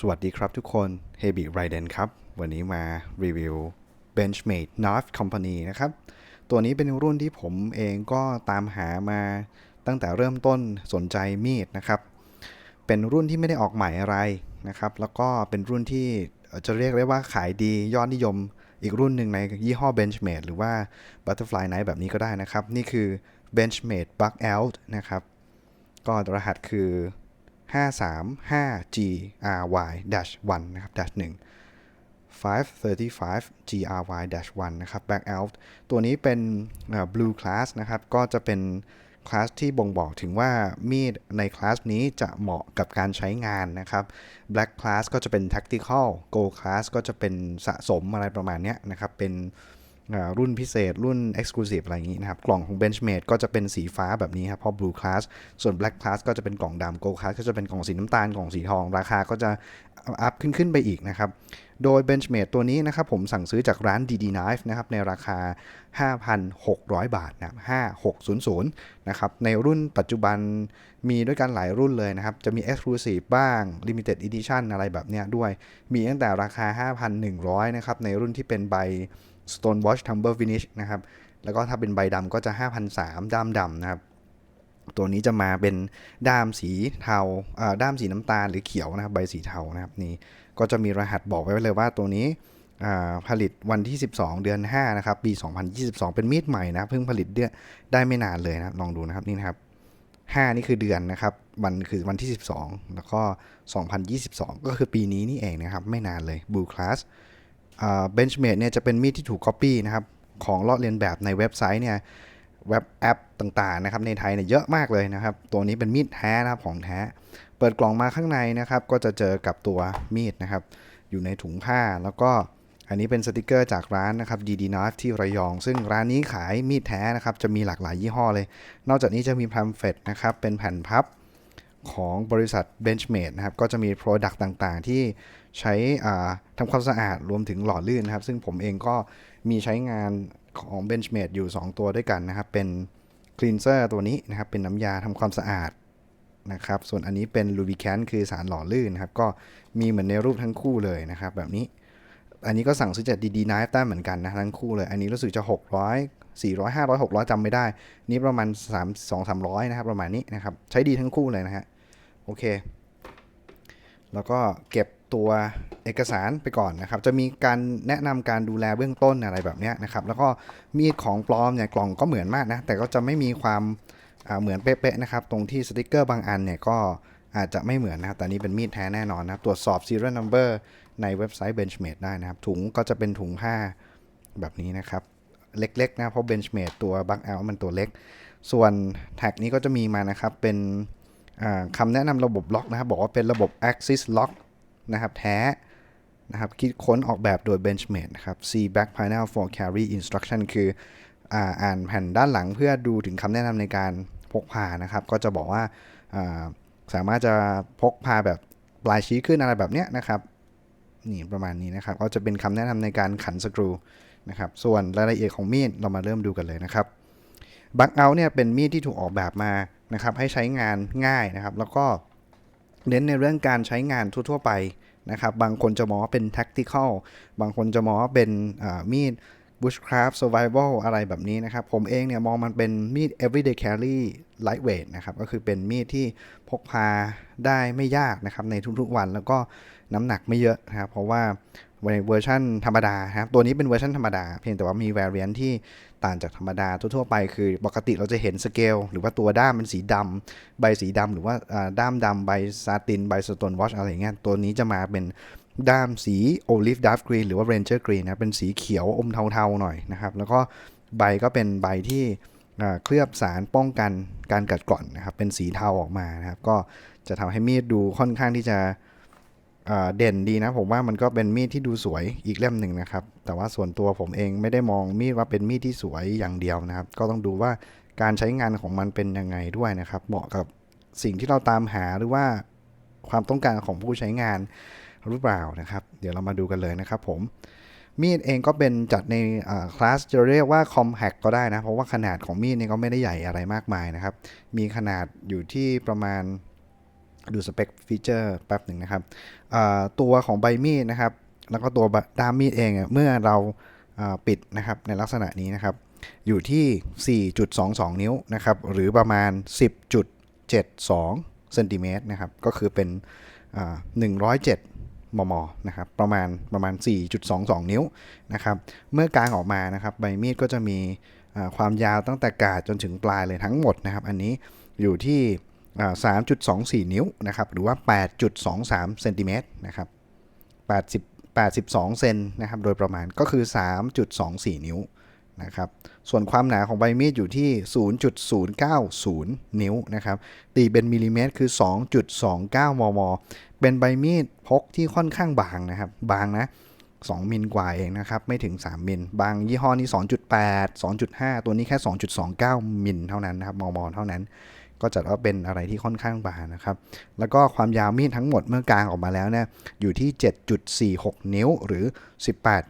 สวัสดีครับทุกคน h e b y r i d e n ครับ วันนี้มารีวิว Benchmade Knife Company นะครับ ตัวนี้เป็นรุ่นที่ผมเองก็ตามหามาตั้งแต่เริ่มต้นสนใจมีดนะครับ เป็นรุ่นที่ไม่ได้ออกใหม่อะไรนะครับ แล้วก็เป็นรุ่นที่จะเรียกได้ว่าขายดียอดนิยมอีกรุ่นหนึ่งในยี่ห้อ Benchmade หรือว่า Butterfly Knife แบบนี้ก็ได้นะครับ นี่คือ Benchmade Bug Out นะครับ ก็รหัสคือ 535GRY-1 นะครับ dash 1 535 GRY-1 นะครับ back out ตัวนี้เป็น blue class นะครับ ก็จะเป็นคลาสที่บ่งบอกถึงว่ามีดในคลาสนี้จะเหมาะกับการใช้งานนะครับ black class ก็จะเป็น tactical gold class ก็จะเป็นสะสมอะไรประมาณนี้นะครับ เป็น รุ่นพิเศษ รุ่น Exclusive อะไรอย่างนี้นะครับ กล่องของ Benchmade ก็จะเป็นสีฟ้าแบบนี้ครับเพราะ Blue Class ส่วน Black Class ก็จะเป็นกล่องดำ Gold Class ก็จะเป็นกล่องสีน้ำตาลกล่องสีทอง ราคาก็จะอัพขึ้นขึ้นไปอีกนะครับ โดย Benchmade ตัวนี้นะครับผมสั่งซื้อจากร้าน DD Knife นะครับในราคา 5,600 บาทนะครับ5600นะครับในรุ่นปัจจุบันมีด้วยกันหลายรุ่นเลยนะครับ จะมี Exclusive บ้าง Limited Edition อะไรแบบเนี้ยด้วย มีตั้งแต่ราคา 5,100นะครับในรุ่นที่เป็นใบ Stone Watch Tumble Finish นะครับแล้วก็ถ้าเป็นใบดำก็จะ 5,300ด้ามดำนะครับตัวนี้จะมาเป็นด้ามสีเทาด้ามสีน้ำตาลหรือเขียวนะครับ ใบสีเทานะครับนี่ ก็จะมีรหัสบอกไว้เลยว่าตัวนี้ผลิตวันที่ 12 เดือน 5 นะครับ ปี 2022 เป็นมีดใหม่นะ เพิ่งผลิตได้ไม่นานเลยนะลองดูนะครับนี่นะครับ 5 นี่คือเดือนนะครับ วันคือวันที่ 12 แล้วก็ 2022 ก็คือปีนี้นี่เองนะครับ ไม่นานเลย Blue Class เบนช์เมดเนี่ยจะเป็นมีดที่ถูก Copy นะครับ ของลอกเลียนแบบในเว็บไซต์เนี่ยเว็บแอปต่างๆนะครับในไทยเนี่ยเยอะมากเลยนะครับ ตัวนี้เป็นมีดแท้นะครับของแท้ เปิดกล่องมาข้างในนะครับ ก็จะเจอกับตัวมีดนะครับ อยู่ในถุงผ้าแล้วก็อันนี้เป็นสติกเกอร์จากร้านนะครับ DD Knife ที่ระยอง ซึ่งร้านนี้ขายมีดแท้นะครับ จะมีหลากหลายยี่ห้อเลย นอกจากนี้จะมีพ a มเฟตนะครับ เป็นแผ่นพับของบริษัท Benchmade นะครับ ก็จะมี Product ต่างๆ ที่ใช้ทำความสะอาดรวมถึงหล่อลื่นนะครับ ซึ่งผมเองก็มีใช้งานของ Benchmade อยู่ 2 ตัวด้วยกันนะครับ เป็น Cleanser ตัวนี้นะครับ เป็นน้ำยาทำความสะอาด นะครับ ส่วนอันนี้เป็น Lubricant คือสารหล่อลื่นนะครับ ก็มีเหมือนในรูปทั้งคู่เลยนะครับ แบบนี้ อันนี้ก็สั่งซื้อจาก DD Knife ได้เหมือนกันนะทั้งคู่เลย อันนี้รู้สึกจะ 600 400 500 600จำไม่ได้ นี่ประมาณ 3 2 300 นะครับ ประมาณนี้นะครับ ใช้ดีทั้งคู่เลยนะฮะ โอเค แล้วก็เก็บตัวเอกสารไปก่อนนะครับ จะมีการแนะนำการดูแลเบื้องต้นอะไรแบบนี้นะครับ แล้วก็มีดของปลอมเนี่ยกล่องก็เหมือนมากนะ แต่ก็จะไม่มีความ เหมือนเป๊ะๆนะครับ ตรงที่สติกเกอร์บางอันเนี่ยก็อาจจะไม่เหมือนนะครับ แต่นี้เป็นมีดแท้แน่นอนนะครับ ตรวจสอบ serial number ในเว็บไซต์ Benchmade ได้นะครับ ถุงก็จะเป็นถุงผ้าแบบนี้นะครับ เล็กๆนะ เพราะ Benchmade ตัว Bug Out มันตัวเล็ก ส่วนแท็กนี้ก็จะมีมานะครับ เป็นคำแนะนำระบบล็อกนะครับ บอกว่าเป็นระบบ Axis Lock นะครับ แท้นะครับ คิดค้นออกแบบโดย Benchmade นะครับ See back panel for carry instruction คืออ่านแผ่นด้านหลังเพื่อดูถึงคำแนะนำในการ กพานะครับ ก็จะบอกว่าสามารถจะพกพาแบบปลายชี้ขึ้นอะไรแบบเนี้ยนะครับนี่ประมาณนี้นะครับ ก็จะเป็นคำแนะนำในการขันสกรูนะครับ ส่วนรายละเอียดของมีดเรามาเริ่มดูกันเลยนะครับบักเอาเนี่ยเป็นมีดที่ถูกออกแบบมานะครับ ให้ใช้งานง่ายนะครับ แล้วก็เน้นในเรื่องการใช้งานทั่ว ๆ ไปนะครับ บางคนจะมองว่าเป็น tactical บางคนจะมองว่าเป็นมีด bushcraft survival อะไรแบบนี้นะครับ ผมเองเนี่ยมองมันเป็นมีด everyday carry lightweight นะครับ ก็คือเป็นมีดที่พกพาได้ไม่ยากนะครับ ในทุกๆวันแล้วก็น้ำหนักไม่เยอะนะครับ เพราะว่าในเวอร์ชันธรรมดาครับ ตัวนี้เป็นเวอร์ชันธรรมดา เพียงแต่ว่ามี variant ที่ต่างจากธรรมดาทั่วๆไปคือปกติเราจะเห็นสเกลหรือว่าตัวด้ามเป็นสีดำใบสีดำหรือว่าด้ามดำใบซาติน ใบสโตนวอชอะไรเงี้ยตัวนี้จะมาเป็น ด้ามสีโอลิฟดาร์ฟกรีนหรือว่าเรนเจอร์กรีนนะเป็นสีเขียวอมเทาๆหน่อยนะครับ แล้วก็ใบก็เป็นใบที่เคลือบสารป้องกันการกัดกร่อนนะครับ เป็นสีเทาออกมานะครับ ก็จะทำให้มีดดูค่อนข้างที่จะเด่นดีนะ ผมว่ามันก็เป็นมีดที่ดูสวยอีกเล่มหนึ่งนะครับ แต่ว่าส่วนตัวผมเองไม่ได้มองมีดว่าเป็นมีดที่สวยอย่างเดียวนะครับ ก็ต้องดูว่าการใช้งานของมันเป็นยังไงด้วยนะครับ เหมาะกับสิ่งที่เราตามหาหรือว่าความต้องการของผู้ใช้งาน หรือเปล่านะครับ เดี๋ยวเรามาดูกันเลยนะครับผม มีดเองก็เป็นจัดในคลาสจะเรียกว่า compact ก็ได้นะ เพราะว่าขนาดของมีดเนี่ยก็ไม่ได้ใหญ่อะไรมากมายนะครับ มีขนาดอยู่ที่ประมาณดูสเปคฟีเจอร์แป๊บหนึ่งนะครับ ตัวของใบมีดนะครับ แล้วก็ตัวด้ามมีดเองเมื่อเราอ่าปิดนะครับในลักษณะนี้นะครับ อยู่ที่ 4.22 นิ้วนะครับ หรือประมาณ 10.72เซนติเมตรนะครับ ก็คือเป็นอ่า107 มมนะครับประมาณประมาณ 4.22 นิ้วนะครับเมื่อกางออกมานะครับใบมีดก็จะมีความยาวตั้งแต่กาดจนถึงปลายเลยทั้งหมดนะครับ อันนี้อยู่ที่ 3.24 นิ้วนะครับหรือว่า 8.23เซนติเมตรนะครับ80 82เซนนะครับโดยประมาณก็คือ 3.24 นิ้ว นะครับ ส่วนความหนาของใบมีดอยู่ที่ 0.090 นิ้วนะครับ ตีเป็นมิลลิเมตรคือ 2.29 มม เป็นใบมีดพกที่ค่อนข้างบางนะครับ บางนะ 2 มิลกว่าเองนะครับ ไม่ถึง 3 มิล บางยี่ห้อนี้2.8 2.5 ตัวนี้แค่ 2.29 มิลเท่านั้นนะครับ มม เท่านั้น ก็จัดว่าเป็นอะไรที่ค่อนข้างบางนะครับ แล้วก็ความยาวมีดทั้งหมดเมื่อกลางออกมาแล้วเนี่ย อยู่ที่ 7.46 นิ้วหรือ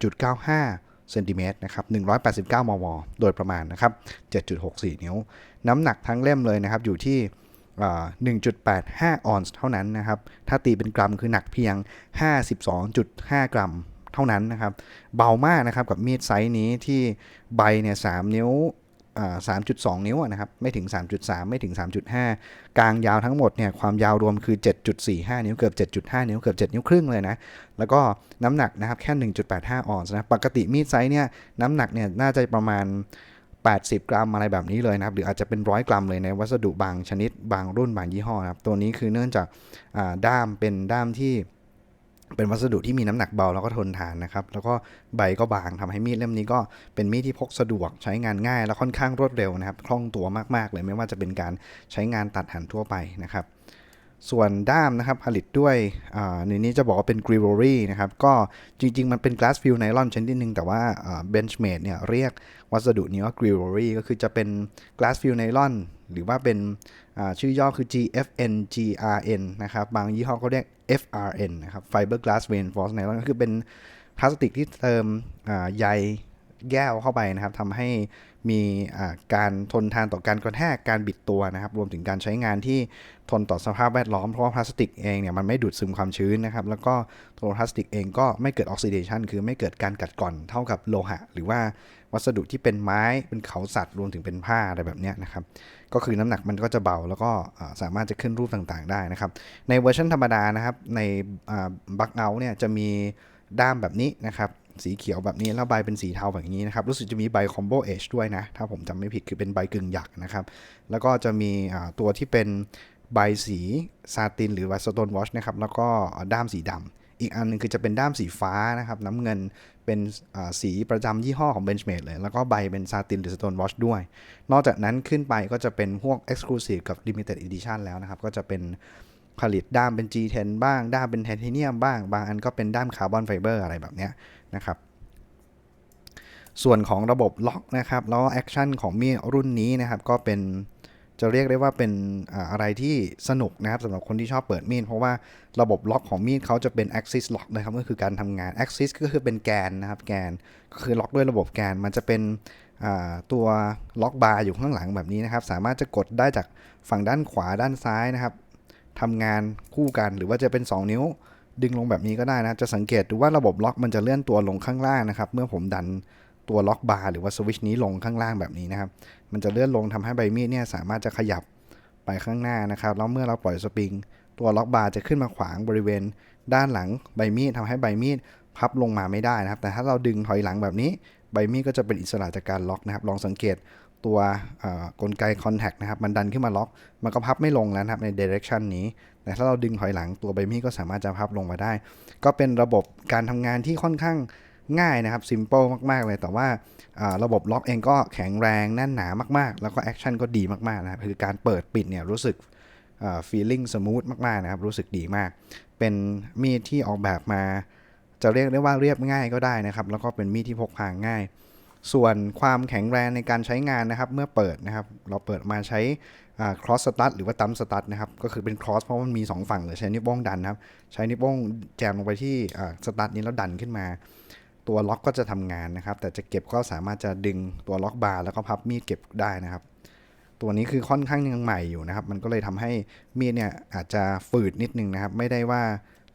18.95 เซนติเมตรนะครับ189 มม โดยประมาณนะครับ 7.64 นิ้ว น้ำหนักทั้งเล่มเลยนะครับ อยู่ที่ 1.85 ออนซ์เท่านั้นนะครับ ถ้าตีเป็นกรัมคือหนักเพียง 52.5 กรัมเท่านั้นนะครับ เบามากนะครับกับมีดไซส์นี้ที่ใบเนี่ย3นิ้วอ่า 3.2 นิ้วนะครับ ไม่ถึง 3.3 ไม่ถึง 3.5 กลางยาวทั้งหมดเนี่ยความยาวรวมคือ 7.45 นิ้วเกือบ 7.5 นิ้วเกือบ 7 นิ้วครึ่งเลยนะ แล้วก็น้ำหนักนะครับแค่ 1.85 ออนซ์นะ ปกติมีดไซส์เนี่ยน้ำหนักเนี่ยน่าจะประมาณ 80 กรัมอะไรแบบนี้เลยนะครับ หรืออาจจะเป็นร้อยกรัมเลยในวัสดุบางชนิดบางรุ่นบางยี่ห้อนะครับ ตัวนี้คือเนื่องจากด้ามเป็นด้ามที่ เป็นวัสดุที่มีน้ำหนักเบาแล้วก็ทนทานนะครับ แล้วก็ใบก็บางทำให้มีดเล่มนี้ก็เป็นมีดที่พกสะดวกใช้งานง่าย และค่อนข้างรวดเร็วนะครับคล่องตัวมากๆเลยไม่ว่าจะเป็นการใช้งานตัดหั่นทั่วไปนะครับ ส่วนด้ามนะครับผลิตด้วยในนี้จะบอกว่าเป็น g r i v o r y นะครับก็จริง ๆ มันเป็น glass field nylon ชนิดหนึ่งแต่ว่า Benchmade เนี่ยเรียกวัสดุนี้ว่า g r i v o r y ก็คือจะเป็น glass field nylon หรือว่าเป็น ชื่อย่อคือ GFN GRN นะครับ บางยี่ห้อก็เรียก FRN นะครับ Fiberglass Reinforced Nylon ก็คือเป็นพลาสติกที่เติมใยแก้วเข้าไปนะครับทำให้มีการทนทานต่อการกระแทกการบิดตัวนะครับ รวมถึงการใช้งานที่ทนต่อสภาพแวดล้อม เพราะว่าพลาสติกเองเนี่ยมันไม่ดูดซึมความชื้นนะครับ แล้วก็ตัวพลาสติกเองก็ไม่เกิดออกซิเดชันคือไม่เกิดการกัดกร่อนเท่ากับโลหะ หรือว่า วัสดุที่เป็นไม้เป็นเขาสัตว์รวมถึงเป็นผ้าอะไรแบบนี้นะครับ ก็คือน้ำหนักมันก็จะเบาแล้วก็สามารถจะขึ้นรูปต่างๆได้นะครับ ในเวอร์ชันธรรมดานะครับ ในบักเอาเนี่ยจะมีด้ามแบบนี้นะครับสีเขียวแบบนี้แล้วใบเป็นสีเทาแบบนี้นะครับ รู้สึกจะมีใบคอมโบเอชด้วยนะ ถ้าผมจำไม่ผิดคือเป็นใบกึ่งหยักนะครับ แล้วก็จะมีตัวที่เป็นใบสีซาตินหรือว่าสโตนวอชนะครับ แล้วก็ด้ามสีดำ อีกอันหนึงคือจะเป็นด้ามสีฟ้านะครับน้ำเงินเป็นสีประจำยี่ห้อของ Benchmade เลย แล้วก็ใบเป็นซาตินหรือสโตนวอชด้วย นอกจากนั้นขึ้นไปก็จะเป็นพวก Exclusive กับ Limited Edition แล้วนะครับ ก็จะเป็นผลิตด้ามเป็น G10 บ้าง ด้ามเป็นไทเทเนียมบ้าง บางอันก็เป็นด้ามคาร์บอนไฟเบอร์อะไรแบบเนี้ยนะครับส่วนของระบบล็อกนะครับแล้วแอคชั่นของมีรุ่นนี้นะครับก็เป็น จะเรียกได้ว่าเป็นอะไรที่สนุกนะครับสำหรับคนที่ชอบเปิดมีดเพราะว่าระบบล็อกของมีดเขาจะเป็น axis lock นะครับก็คือการทำงาน axis ก็คือเป็นแกนนะครับแกนก็คือล็อกด้วยระบบแกนมันจะเป็นตัวล็อกบาร์อยู่ข้างหลังแบบนี้นะครับ สามารถจะกดได้จากฝั่งด้านขวาด้านซ้ายนะครับทำงานคู่กันหรือว่าจะเป็น 2 นิ้วดึงลงแบบนี้ก็ได้นะจะสังเกตดูว่าระบบล็อกมันจะเลื่อนตัวลงข้างล่างนะครับ เมื่อผมดัน ตัวล็อกบาร์หรือว่าสวิชนี้ลงข้างล่างแบบนี้นะครับ มันจะเลื่อนลงทำให้ใบมีดเนี่ยสามารถจะขยับไปข้างหน้านะครับ แล้วเมื่อเราปล่อยสปริง ตัวล็อกบาร์จะขึ้นมาขวางบริเวณ ด้านหลังใบมีดทำให้ใบมีดพับลงมาไม่ได้นะครับ แต่ถ้าเราดึงถอยหลังแบบนี้ ใบมีดก็จะเป็นอิสระจากการล็อกนะครับ ลองสังเกตตัวกลไกคอนแทคนะครับ มันดันขึ้นมาล็อก มันก็พับไม่ลงแล้วนะครับในเดเร c ชันนี้ แต่ถ้าเราดึงถอยหลังตัวใบมีดก็สามารถจะพับลงมาได้ ก็เป็นระบบการทำงานที่ค่อนข้าง ง่ายนะครับซิมเ l ิลมาก ๆ เลย แต่ว่าระบบล็อกเองก็แข็งแรงแน่นหนามาก ๆ แล้วก็แอคชั่นก็ดีมาก ๆ นะครับ คือการเปิดปิดเนี่ยรู้สึกฟีลลิ่งสมูทมาก ๆ นะครับ รู้สึกดีมาก เป็นมีดที่ออกแบบมา จะเรียกได้ว่าเรียบง่ายก็ได้นะครับ แล้วก็เป็นมีดที่พกพาง่าย ส่วนความแข็งแรงในการใช้งานนะครับ เมื่อเปิดนะครับ เราเปิดมาใช้ cross stud หรือว่าตั้มสตัดนะครับ ก็คือเป็น cross เพราะมันมี 2 ฝั่งเลยใช้นิ้วโป้งดันนะครับ ใช้นิ้วโป้งแจมลงไปที่สตัดนี้แล้วดันขึ้นมา ตัวล็อกก็จะทำงานนะครับ แต่จะเก็บก็สามารถจะดึงตัวล็อกบาร์แล้วก็พับมีดเก็บได้นะครับ ตัวนี้คือค่อนข้างยังใหม่อยู่นะครับ มันก็เลยทำให้มีดเนี่ยอาจจะฝืดนิดนึงนะครับ ไม่ได้ว่า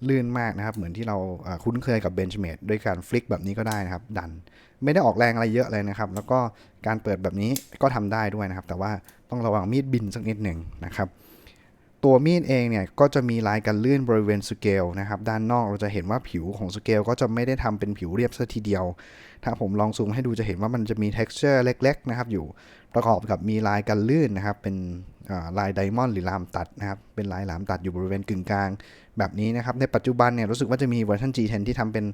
ลื่นมากนะครับ เหมือนที่เราคุ้นเคยกับเบนช์เมดด้วยการฟลิกแบบนี้ก็ได้นะครับ ดันไม่ได้ออกแรงอะไรเยอะเลยนะครับ แล้วก็การเปิดแบบนี้ก็ทำได้ด้วยนะครับ แต่ว่าต้องระวังมีดบินสักนิดหนึ่งนะครับ ตัวมีดเองเนี่ยก็จะมีลายกันลื่นบริเวณสเกลนะครับด้านนอกเราจะเห็นว่าผิวของสเกลก็จะไม่ได้ทำเป็นผิวเรียบซะทีเดียว ถ้าผมลองซูมให้ดูจะเห็นว่ามันจะมี texture เล็กๆนะครับอยู่ประกอบกับมีลายกันลื่นนะครับเป็นลายไดมอนด์หรือลามตัดนะครับเป็นลายหลามตัดอยู่บริเวณกึ่งกลางแบบนี้นะครับในปัจจุบันเนี่ยรู้สึกว่าจะมีเวอร์ชัน G10 ที่ทำเป็น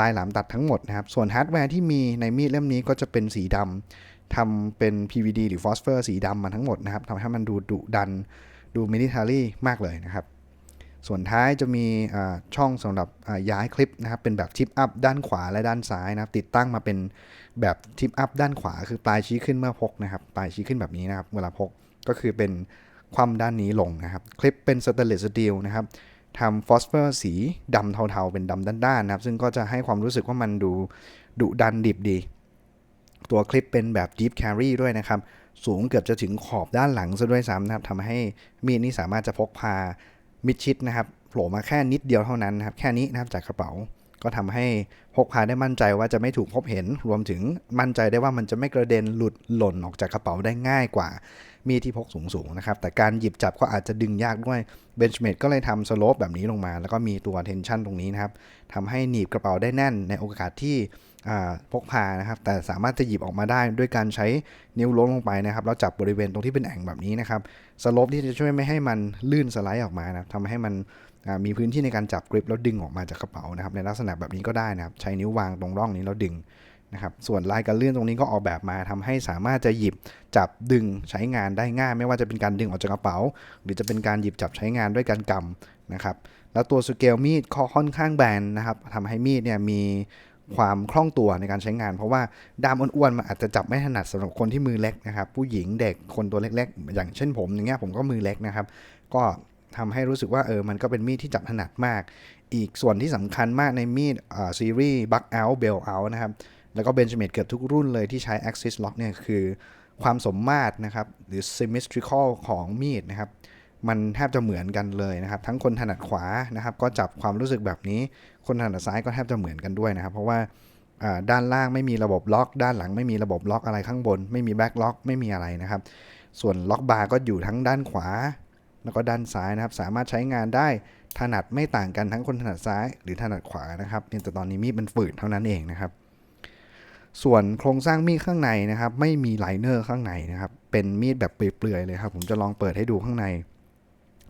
ลายหลามตัดทั้งหมดนะครับส่วนฮาร์ดแวร์ที่มีในมีดเล่มนี้ก็จะเป็นสีดำทำเป็น PVD หรือฟอสเฟอร์สีดำมาทั้งหมดนะครับทำให้มันดูดุดัน ดูมิลิเ a รี่มากเลยนะครับ ส่วนท้ายจะมีช่องสำหรับย้ายคลิปนะครับ เป็นแบบทิปอัพด้านขวาและด้านซ้ายนะครับ ติดตั้งมาเป็นแบบทิปอัพด้านขวา คือปลายชี้ขึ้นเมื่อพกนะครับ ปลายชี้ขึ้นแบบนี้นะครับ เวลาพกก็คือเป็นความด้านนี้ลงนะครับ คลิปเป็นสเตนเลสสตีลนะครับทำฟอสเฟอร์สีดำเทาๆ เป็นดำด้านๆนะครับ ซึ่งก็จะให้ความรู้สึกว่ามันดูดุดันดิบดี ตัวคลิปเป็นแบบ Deep Carry ด้วยนะครับ สูงเกือบจะถึงขอบด้านหลังซะด้วยซ้ำนะครับทำให้มีดนี้สามารถจะพกพามิดชิดนะครับโผล่มาแค่นิดเดียวเท่านั้นนะครับ แค่นี้นะครับจากกระเป๋าก็ทำให้ พกพาได้มั่นใจว่าจะไม่ถูกพบเห็น รวมถึงมั่นใจได้ว่ามันจะไม่กระเด็นหลุดหล่นออกจากกระเป๋าได้ง่ายกว่า มีดที่พกสูงๆนะครับ แต่การหยิบจับก็อาจจะดึงยากด้วยเบนช์เมดก็เลยทำสโลปแบบนี้ลงมา แล้วก็มีตัวเทนชันตรงนี้นะครับทำให้หนีบกระเป๋าได้แน่นในโอกาสที่พกพานะครับ แต่สามารถจะหยิบออกมาได้ด้วยการใช้นิ้วล้วงลงไปนะครับแล้วจับบริเวณตรงที่เป็นแอ่งแบบนี้นะครับสโลปที่จะช่วยไม่ให้มันลื่นสไลด์ออกมานะทำให้มัน มีพื้นที่ในการจับกริปแล้วดึงออกมาจากกระเป๋านะครับ ในลักษณะแบบนี้ก็ได้นะครับ ใช้นิ้ววางตรงร่องนี้แล้วดึงนะครับ ส่วนลายการเลื่อนตรงนี้ก็ออกแบบมาทำให้สามารถจะหยิบจับดึงใช้งานได้ง่าย ไม่ว่าจะเป็นการดึงออกจากกระเป๋า หรือจะเป็นการหยิบจับใช้งานด้วยการกำนะครับ แล้วตัวสเกลมีดก็ค่อนข้างแบนนะครับทำให้มีดเนี่ยมีความคล่องตัวในการใช้งาน เพราะว่าด้ามอ้วนๆมันอาจจะจับไม่ถนัดสำหรับคนที่มือเล็กนะครับ ผู้หญิงเด็กคนตัวเล็ก ๆ อย่างเช่นผมอย่างเงี้ยผมก็มือเล็กนะครับ ก็ ทำให้รู้สึกว่าเออมันก็เป็นมีดที่จับถนัดมาก อีกส่วนที่สำคัญมากในมีดซีรีส์ Buck Out Bell Out นะครับแล้วก็เบนจ m เมดเกือบทุกรุ่นเลยที่ใช้ Axis Lock เนี่ยคือความสมมาตรนะครับหรือ symmetrical ของมีดนะครับมันแทบจะเหมือนกันเลยนะครับ ทั้งคนถนัดขวานะครับ ก็จับความรู้สึกแบบนี้ คนถนัดซ้ายก็แทบจะเหมือนกันด้วยนะครับ เพราะว่าด้านล่างไม่มีระบบล็อก ด้านหลังไม่มีระบบล็อกอะไรข้างบน ไม่มีแบ็กล็อกไม่มีอะไรนะครับ ส่วนล็อกบาร์ก็อยู่ทั้งด้านขวา แล้วก็ด้านซ้ายนะครับ สามารถใช้งานได้ถนัดไม่ต่างกันทั้งคนถนัดซ้ายหรือถนัดขวานะครับเพียงแต่ตอนนี้มีดมันฝืดเท่านั้นเองนะครับ ส่วนโครงสร้างมีดข้างในนะครับ ไม่มีไลเนอร์ข้างในนะครับ เป็นมีดแบบเปลือยๆเลยครับ ผมจะลองเปิดให้ดูข้างใน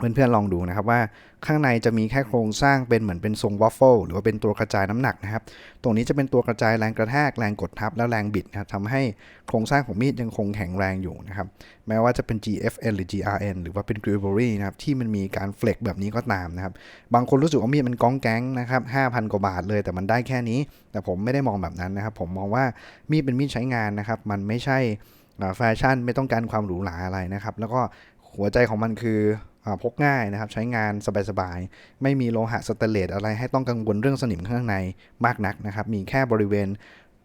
เพื่อนๆลองดูนะครับว่าข้างในจะมีแค่โครงสร้างเป็นเหมือนเป็นทรงวอฟเฟิลหรือว่าเป็นตัวกระจายน้ำหนักนะครับ ตรงนี้จะเป็นตัวกระจายแรงกระแทกแรงกดทับแล้วแรงบิดนะครับทำให้โครงสร้างของมีดยังคงแข็งแรงอยู่นะครับ แม้ว่าจะเป็น GFN หรือ GRN หรือว่าเป็น g r i v o r y นะครับที่มันมีการเฟล็กแบบนี้ก็ตามนะครับ บางคนรู้สึกว่ามีดมันก้องแก๊งนะครับ5,000 กว่าบาทเลยแต่มันได้แค่นี้ แต่ผมไม่ได้มองแบบนั้นนะครับ ผมมองว่ามีดเป็นมีดใช้งานนะครับ มันไม่ใช่แฟชั่นไม่ต้องการความหรูหราอะไรนะครับ แล้วก็หัวใจของมันคือ พกง่ายนะครับ ใช้งานสบายๆ ไม่มีโลหะสเตเลสอะไรให้ต้องกังวลเรื่องสนิมข้างในมากนักนะครับ มีแค่บริเวณ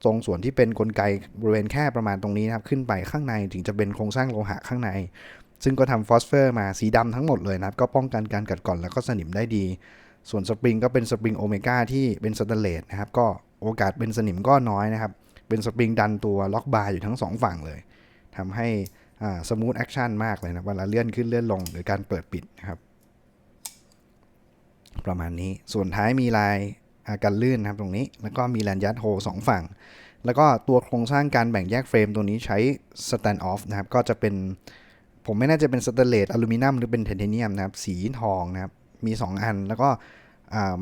ตรงส่วนที่เป็นกลไกบริเวณแค่ประมาณตรงนี้นะครับ ขึ้นไปข้างในถึงจะเป็นโครงสร้างโลหะข้างใน ซึ่งก็ทำฟอสเฟอร์มาสีดำทั้งหมดเลยนะครับ ก็ป้องกันการกัดกร่อนแล้วก็สนิมได้ดี ส่วนสปริงก็เป็นสปริงโอเมก้าที่เป็นสแตเลสนะครับ ก็โอกาสเป็นสนิมก็น้อยนะครับ เป็นสปริงดันตัวล็อกบาร์อยู่ทั้งสองฝั่งเลยทำให้ สมูทแอคชั่นมากเลยนะเวลาเลื่อนขึ้นเลื่อนลง หรือการเปิดปิดนะครับ ประมาณนี้ส่วนท้ายมีลายอ่ากันลื่นนะครับตรงนี้ แล้วก็มีแลนยัดโฮสองฝั่ง แล้วก็ตัวโครงสร้างการแบ่งแยกเฟรมตัวนี้ใช้ stand off นะครับ ก็จะเป็น ผมไม่แน่าจะเป็นสแตนเลสอลูมิเนียมหรือเป็นไทเทเนียมนะครับ สีทองนะครับ มี 2 อัน แล้วก็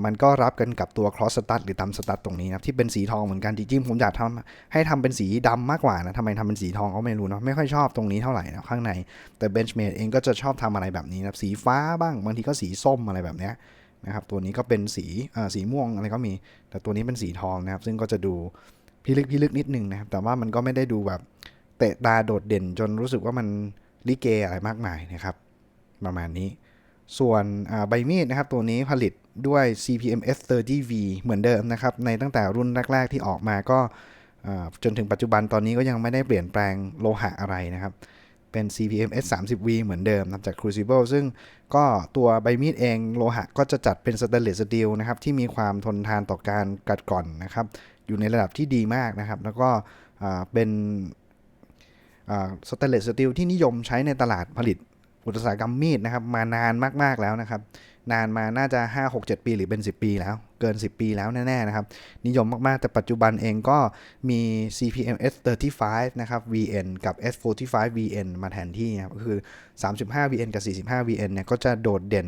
มันก็รับกันกับตัว cross stud หรือตำ stud ตรงนี้นะครับที่เป็นสีทองเหมือนกันจริงๆผมอยากทำให้ทำเป็นสีดำมากกว่านะทำไมทำเป็นสีทองก็ไม่รู้เนาะไม่ค่อยชอบตรงนี้เท่าไหร่นะข้างใน แต่ Benchmade เองก็จะชอบทำอะไรแบบนี้นะสีฟ้าบ้างบางทีก็สีส้มอะไรแบบเนี้ยนะครับตัวนี้ก็เป็นสีสีม่วงอะไรก็มี แต่ตัวนี้เป็นสีทองนะครับ ซึ่งก็จะดูพิลึกพิลึกนิดนึงนะครับ แต่ว่ามันก็ไม่ได้ดูแบบเตะตาโดดเด่นจนรู้สึกว่ามันลิเกอะไรมากมายนะครับ ประมาณนี้ ส่วนใบมีดนะครับตัวนี้ผลิตด้วย CPM F30V เหมือนเดิมนะครับในตั้งแต่รุ่นแรก ๆ ที่ออกมาก็จนถึงปัจจุบันตอนนี้ก็ยังไม่ได้เปลี่ยนแปลงโลหะอะไรนะครับเป็น CPM S 3 0 V เหมือนเดิมนะจาก Crucible ซึ่งก็ตัวใบมีดเองโลหะก็จะจัดเป็นสแตนเลสสตีลนะครับที่มีความทนทานต่อการกัดกร่อนนะครับอยู่ในระดับที่ดีมากนะครับ แล้วก็เป็นสแตนเลสสตีลที่นิยมใช้ในตลาดผลิต อุตสาหกรรมมีดนะครับมานานมากๆแล้วนะครับ นานมาน่าจะ 5 6 7 ปีหรือเป็น 10 ปีแล้ว เกิน 10 ปีแล้วแน่ๆนะครับ นิยมมากๆ แต่ปัจจุบันเองก็มี CPM S35 นะครับ VN กับ S45 VN มาแทนที่นะครับก็คือ 35 VN กับ 45 VN เนี่ยก็จะโดดเด่น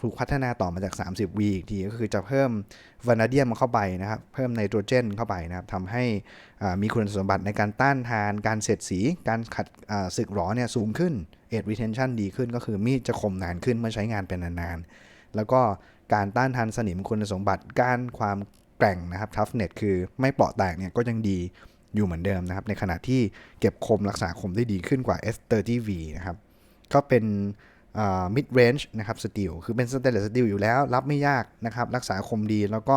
ถูกพัฒนาต่อมาจาก 30 V อีกทีก็คือจะเพิ่มวานาเดียมเข้าไปนะครับ เพิ่มไนโตรเจนเข้าไปนะครับทำให้มีคุณสมบัติในการต้านทาน การเสียดสี การขัดสึกหรอเนี่ยสูงขึ้น edge retention ดีขึ้นก็คือมีดจะคมนานขึ้นเมื่อใช้งานเป็นนานๆ แล้วก็การต้านทานสนิมคุณสมบัติกานความแกร่งนะครับ toughness คือไม่เปราะแตกเนี่ยก็ยังดีอยู่เหมือนเดิมนะครับ ในขณะที่เก็บคมรักษาคมได้ดีขึ้นกว่า S30V นะครับ ก็เป็น mid range นะครับสตีลคือเป็นสเตนเลสสตีลอยู่แล้ว รับไม่ยากนะครับ รักษาคมดีแล้วก็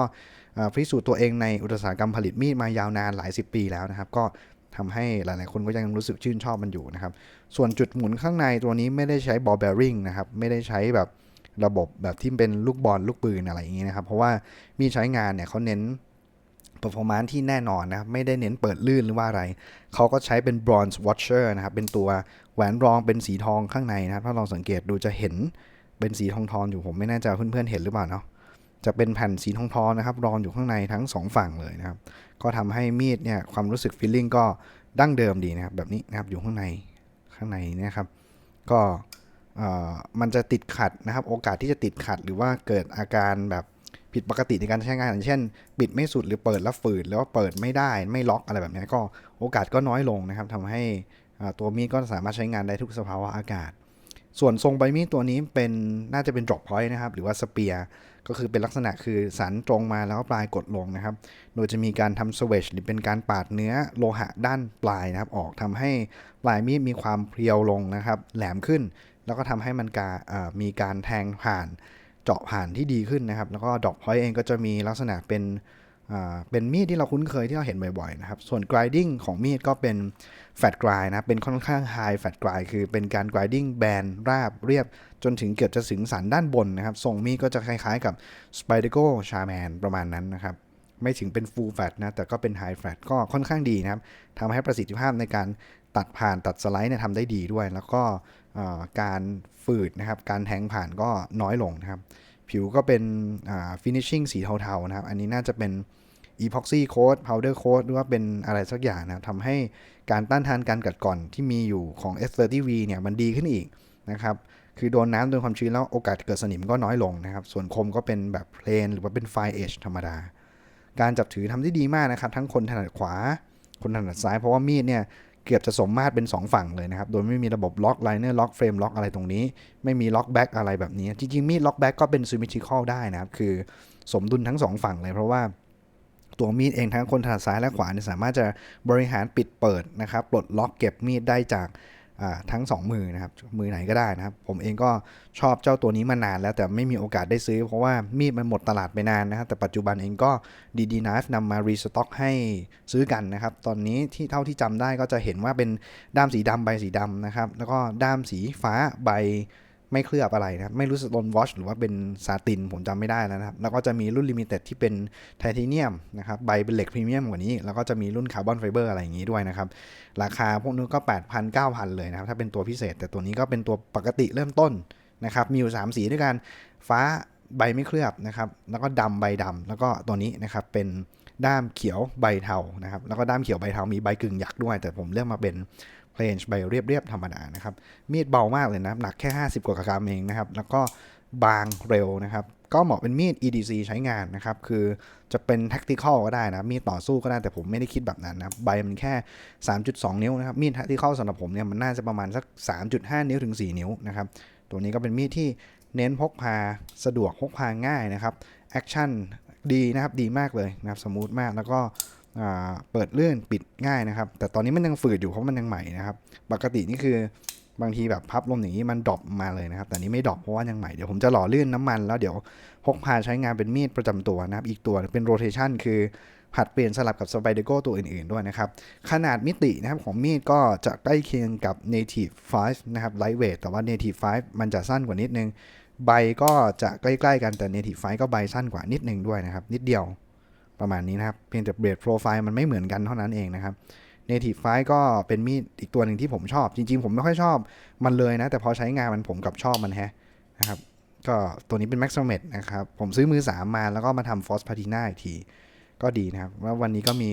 พิสูจน์ตัวเองในอุตสาหกรรมผลิตมีดมายาวนานหลายสิบปีแล้วนะครับ ก็ทำให้หลาย ๆ คนก็ยังรู้สึกชื่นชอบมันอยู่นะครับ ส่วนจุดหมุนข้างในตัวนี้ไม่ได้ใช้บอลเบริงนะครับ ไม่ได้ใช้แบบระบบแบบที่เป็นลูกบอลลูกปืนอะไรอย่างนี้นะครับ เพราะว่ามีใช้งานเนี่ยเขาเน้น performance ที่แน่นอนนะครับ ไม่ได้เน้นเปิดลื่นหรือว่าอะไร เขาก็ใช้เป็น bronze watcher นะครับ เป็นตัว แหวนรองเป็นสีทองข้างในนะครับ ถ้าลองสังเกตดูจะเห็นเป็นสีทองทองอยู่ผมไม่แน่ใจเพื่อนๆเห็นหรือเปล่าเนาะจะเป็นแผ่นสีทองทองนะครับ รองอยู่ข้างในทั้งสองฝั่งเลยนะครับ ก็ทำให้มีดเนี่ยความรู้สึก feeling ก็ดั้งเดิมดีนะครับ แบบนี้นะครับอยู่ข้างในข้างในนะครับ ก็เอ่อมันจะติดขัดนะครับ โอกาสที่จะติดขัดหรือว่าเกิดอาการแบบผิดปกติในการใช้งานอย่างเช่น ปิดไม่สุดหรือเปิดแล้วฝืดแล้วเปิดไม่ได้ไม่ล็อกอะไรแบบนี้ก็โอกาสก็น้อยลงนะครับทำให้ ตัวมีดก็สามารถใช้งานได้ทุกสภาวะอากาศ ส่วนทรงใบมีดตัวนี้เป็นน่าจะเป็น drop point นะครับ หรือว่าสเปียร์ก็คือเป็นลักษณะคือสันตรงมาแล้วปลายกดลงนะครับ โดยจะมีการทำสเวชหรือเป็นการปาดเนื้อโลหะด้านปลายนะครับ ออกทำให้ปลายมีดมีความเพรียวลงนะครับ แหลมขึ้น แล้วก็ทำให้มันกามีการแทงผ่านเจาะผ่านที่ดีขึ้นนะครับ แล้วก็ดอกพอยต์เองก็จะมีลักษณะเป็น เป็นมีดที่เราคุ้นเคยที่เราเห็นบ่อยๆนะครับ ส่วน grinding ของมีดก็เป็น fat grind นะเป็นค่อนข้าง high fat grind คือเป็นการ grinding แบนราบเรียบจนถึงเกือบจะถึงสันด้านบนนะครับทรงมีดก็จะคล้ายๆกับ Spyderco Charman ประมาณนั้นนะครับ ไม่ถึงเป็น full fat นะ แต่ก็เป็น high fat ก็ค่อนข้างดีนะครับทำให้ประสิทธิภาพในการตัดผ่านตัดสไลด์เนี่ยทำได้ดีด้วย แล้วก็การฝืดนะครับการแทงผ่านก็น้อยลงนะครับผิวก็เป็น finishing สีเทาๆนะครับ อันนี้น่าจะเป็น epoxy coat powder coat หรือว่าเป็นอะไรสักอย่างนะครับทำให้การต้านทานการกัดกร่อนที่มีอยู่ของ S30V เนี่ยมันดีขึ้นอีกนะครับคือโดนน้ำโดนความชื้นแล้วโอกาสเกิดสนิมก็น้อยลงนะครับ ส่วนคมก็เป็นแบบเพลนหรือว่าเป็น fine edge ธรรมดา การจับถือทำได้ดีมากนะครับ ทั้งคนถนัดขวา คนถนัดซ้าย เพราะว่ามีดเนี่ยเกือบจะสมมาตรเป็น 2 ฝั่งเลยนะครับ โดยไม่มีระบบล็อกไลเนอร์ล็อกเฟรมล็อกอะไรตรงนี้ ไม่มีล็อกแบ็กอะไรแบบนี้ จริงๆ มีดล็อกแบ็กก็เป็น symmetrical ได้นะครับ คือสมดุลทั้งสองฝั่งเลยเพราะว่า ตัวมีดเองทั้งคนถนัดซ้ายและขวาเนี่ยสามารถจะบริหารปิดเปิดนะครับปลดล็อกเก็บมีดได้จากาทั้งสองมือนะครับมือไหนก็ได้นะครับ ผมเองก็ชอบเจ้าตัวนี้มานานแล้วแต่ไม่มีโอกาสได้ซื้อ เพราะว่ามีดมันหมดตลาดไปนานนะครับ แต่ปัจจุบันเองก็ดีดีนนำมารีสต็อกให้ซื้อกันนะครับ ตอนนี้ที่เท่าที่จำได้ก็จะเห็นว่าเป็นด้ามสีดำใบสีดำนะครับ แล้วก็ด้ามสีฟ้าใบ ไม่เคลือบอะไรนะครับ ไม่รู้สโตนวอชหรือว่าเป็นซาตินผมจำไม่ได้แล้วนะครับ แล้วก็จะมีรุ่นลิมิเต็ดที่เป็นไทเทเนียมนะครับใบเป็นเหล็กพรีเมียมกว่านี้ แล้วก็จะมีรุ่นคาร์บอนไฟเบอร์อะไรอย่างนี้ด้วยนะครับ ราคาพวกนู้นก็8,000 9,000เลยนะครับ ถ้าเป็นตัวพิเศษ แต่ตัวนี้ก็เป็นตัวปกติเริ่มต้นนะครับ มีอยู่3สีด้วยกันฟ้าใบไม่เคลือบนะครับ แล้วก็ดำใบดำแล้วก็ตัวนี้นะครับเป็นด้ามเขียวใบเทานะครับ แล้วก็ด้ามเขียวใบเทามีใบกึ่งหยักด้วย แต่ผมเลือกมาเป็น เพลนใบเรียบๆธรรมดานะครับ มีดเบามากเลยนะหนักแค่ 50 กว่ากรัมเองนะครับ แล้วก็บางเร็วนะครับ ก็เหมาะเป็นมีด EDC ใช้งานนะครับ คือจะเป็น tactical ก็ได้นะ มีดต่อสู้ก็ได้ แต่ผมไม่ได้คิดแบบนั้นนะ ใบมันแค่ 3.2 นิ้วนะครับ มีด tactical สำหรับผมเนี่ยมันน่าจะประมาณสัก 3.5 นิ้วถึง 4 นิ้วนะครับ ตัวนี้ก็เป็นมีดที่เน้นพกพาสะดวกพกพาง่ายนะครับ แอคชั่นดีนะครับ ดีมากเลยนะครับ สมูทมาก แล้วก็ เปิดเลื่อนปิดง่ายนะครับ แต่ตอนนี้มันยังฝืดอยู่เพราะมันยังใหม่นะครับ ปกตินี่คือบางทีแบบพับลมอย่างนี้มันดรอปมาเลยนะครับ แต่นี้ไม่ดรอปเพราะว่ายังใหม่เดี๋ยวผมจะหล่อเลื่อนน้ำมันแล้วเดี๋ยวพกพาใช้งานเป็นมีดประจำตัวนะครับ อีกตัวเป็นโรเทชันคือผัดเปลี่ยนสลับกับ Spyderco ตัวอื่นๆด้วยนะครับ ขนาดมิตินะครับของมีดก็จะใกล้เคียงกับ Native 5 นะครับ Lightweight แต่ว่า Native 5 มันจะสั้นกว่านิดนึง ใบก็จะใกล้ๆกันแต่ Native 5 ก็ใบสั้นกว่านิดนึงด้วยนะครับ นิดเดียว ประมาณนี้นะครับ เพียงแต่เบรดโปรไฟล์มันไม่เหมือนกันเท่านั้นเองนะครับ Native 5ก็เป็นมีดอีกตัวหนึ่งที่ผมชอบ จริง ๆ ผมไม่ค่อยชอบมันเลยนะ แต่พอใช้งานมันผมกับชอบมันแฮะนะครับ ก็ตัวนี้เป็น Maxomet นะครับ ผมซื้อมือ 3 มาแล้วก็มาทำ Force Patina อีกทีก็ดีนะครับว่าวันนี้ก็มี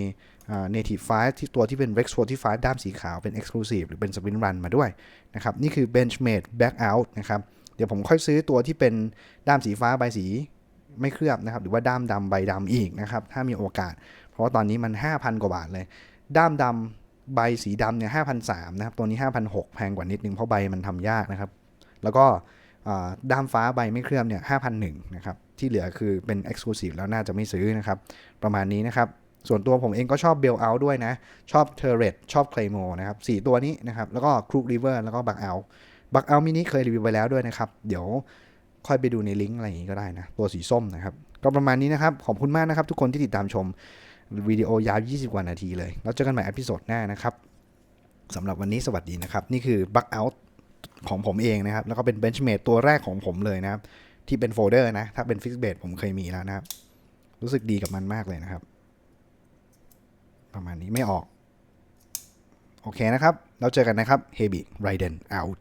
อ่า Native 5ที่ตัวที่เป็น Rex 45ด้ามสีขาวเป็น Exclusive หรือเป็น Sprint Run มาด้วยนะครับ นี่คือ Benchmade Back Out นะครับ เดี๋ยวผมค่อยซื้อตัวที่เป็นด้ามสีฟ้าใบสี ไม่เคลือบนะครับ หรือว่าด้ามดำใบดำอีกนะครับ ถ้ามีโอกาส เพราะว่าตอนนี้มัน 5,000 กว่าบาทเลย ด้ามดำใบสีดำเนี่ย5,003นะครับ ตัวนี้5,006แพงกว่านิดนึงเพราะใบมันทำยากนะครับ แล้วก็ด้ามฟ้าใบไม่เคลือบเนี่ย5,001นะครับ ที่เหลือคือเป็น Exclusive แล้วน่าจะไม่ซื้อนะครับ ประมาณนี้นะครับ ส่วนตัวผมเองก็ชอบ Bell Out ด้วยนะ ชอบ t u r r e t ชอบ Claymore นะครับสี่ตัวนี้นะครับ แล้วก็ Crook River แล้วก็ Buck Out Buck Out มินิเคยรีวิวไปแล้วด้วยนะครับ เดี๋ยว ค่อยไปดูในลิงก์อะไรอย่างงี้ก็ได้นะ ตัวสีส้มนะครับ ก็ประมาณนี้นะครับ ขอบคุณมากนะครับ ทุกคนที่ติดตามชมวิดีโอยาว 20 กว่านาทีเลย แล้วเจอกันใหม่อพิโซดหน้านะครับสำหรับวันนี้สวัสดีนะครับ นี่คือ Buck Out ของผมเองนะครับ แล้วก็เป็น Benchmade ตัวแรกของผมเลยนะครับ ที่เป็นโฟลเดอร์นะ ถ้าเป็น Fixed Base ผมเคยมีแล้วนะครับ รู้สึกดีกับมันมากเลยนะครับ ประมาณนี้ไม่ออก โอเคนะครับ แล้วเจอกันนะครับ h e b y Raiden out